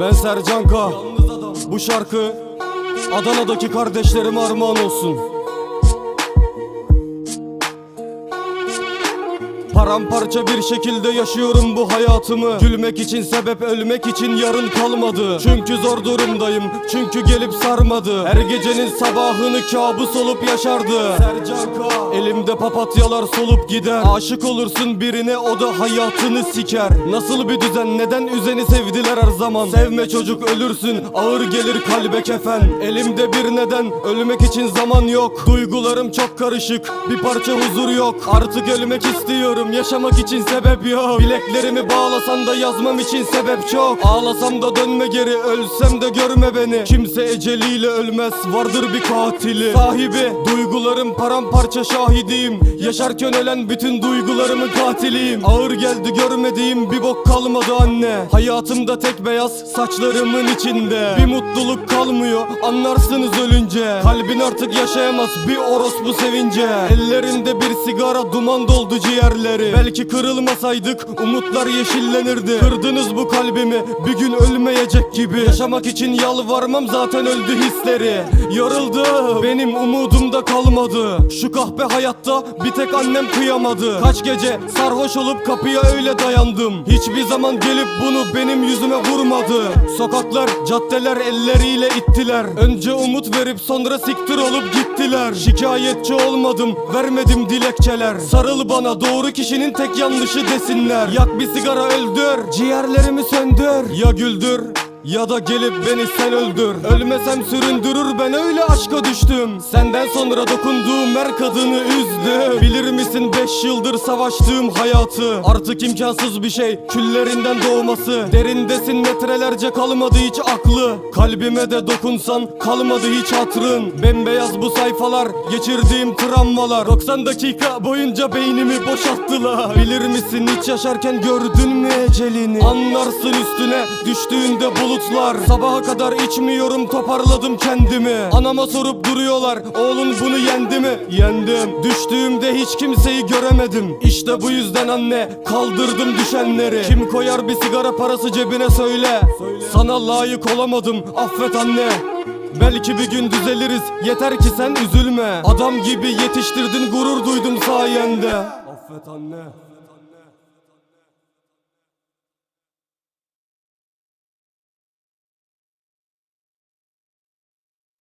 Ben Sercan K. Bu şarkı Adana'daki kardeşlerime armağan olsun. Paramparça bir şekilde yaşıyorum bu hayatımı. Gülmek için sebep ölmek için yarın kalmadı. Çünkü zor durumdayım çünkü gelip sarmadı. Her gecenin sabahını kabus olup yaşardı. Elimde papatyalar solup gider. Aşık olursun birine o da hayatını siker. Nasıl bir düzen neden üzeni sevdiler her zaman? Sevme çocuk ölürsün ağır gelir kalbe kefen. Elimde bir neden ölmek için zaman yok. Duygularım çok karışık bir parça huzur yok. Artık ölmek istiyorum yaşamak için sebep yok. Bileklerimi bağlasan da yazmam için sebep çok. Ağlasam da dönme geri ölsem de görme beni. Kimse eceliyle ölmez vardır bir katili. Sahibi duygularım paramparça şahidiyim. Yaşarken ölen bütün duygularımın katiliyim. Ağır geldi görmediğim bir bok kalmadı anne. Hayatımda tek beyaz saçlarımın içinde. Bir mutluluk kalmıyor anlarsınız ölünce. Kalbin artık yaşayamaz bir orospu sevince. Ellerinde bir sigara duman doldu ciğerleri. Belki kırılmasaydık umutlar yeşillenirdi. Kırdınız bu kalbimi bir gün ölmeyecek gibi. Yaşamak için yalvarmam zaten öldü hisleri. Yoruldu benim umudum da kalmadı. Şu kahpe hayatta bir tek annem kıyamadı. Kaç gece sarhoş olup kapıya öyle dayandım. Hiçbir zaman gelip bunu benim yüzüme vurmadı. Sokaklar caddeler elleriyle ittiler Önce umut verip sonra siktir olup gittiler. Şikayetçi olmadım vermedim dilekçeler. Sarıl bana doğru kişinin tek yanlışı desinler. Yak bir sigara öldür. Ciğerlerimi söndür. Ya güldür ya da gelip beni sen öldür. Ölmesem süründürür ben öyle aşka düştüm. Senden sonra dokunduğum her kadını üzdü Bilir misin 5 yıldır savaştığım hayatı. Artık imkansız bir şey küllerinden doğması. Derindesin metrelerce kalmadı hiç aklı. Kalbime de dokunsan kalmadı hiç hatrın Bembeyaz bu sayfalar geçirdiğim travmalar. 90 dakika boyunca beynimi boşalttılar. Bilir misin hiç yaşarken gördün mü ecelini? Anlarsın üstüne düştüğünde bulutlar. Sabaha kadar içmiyorum toparladım kendimi. Anama sorup duruyorlar oğlun bunu yendi mi? Yendim. Düştüğümde hiç kimseyi göremedim. İşte bu yüzden anne kaldırdım düşenleri. Kim koyar bir sigara parası cebine söyle. Sana layık olamadım affet anne. Belki bir gün düzeliriz yeter ki sen üzülme. Adam gibi yetiştirdin gurur duydum sayende. Affet anne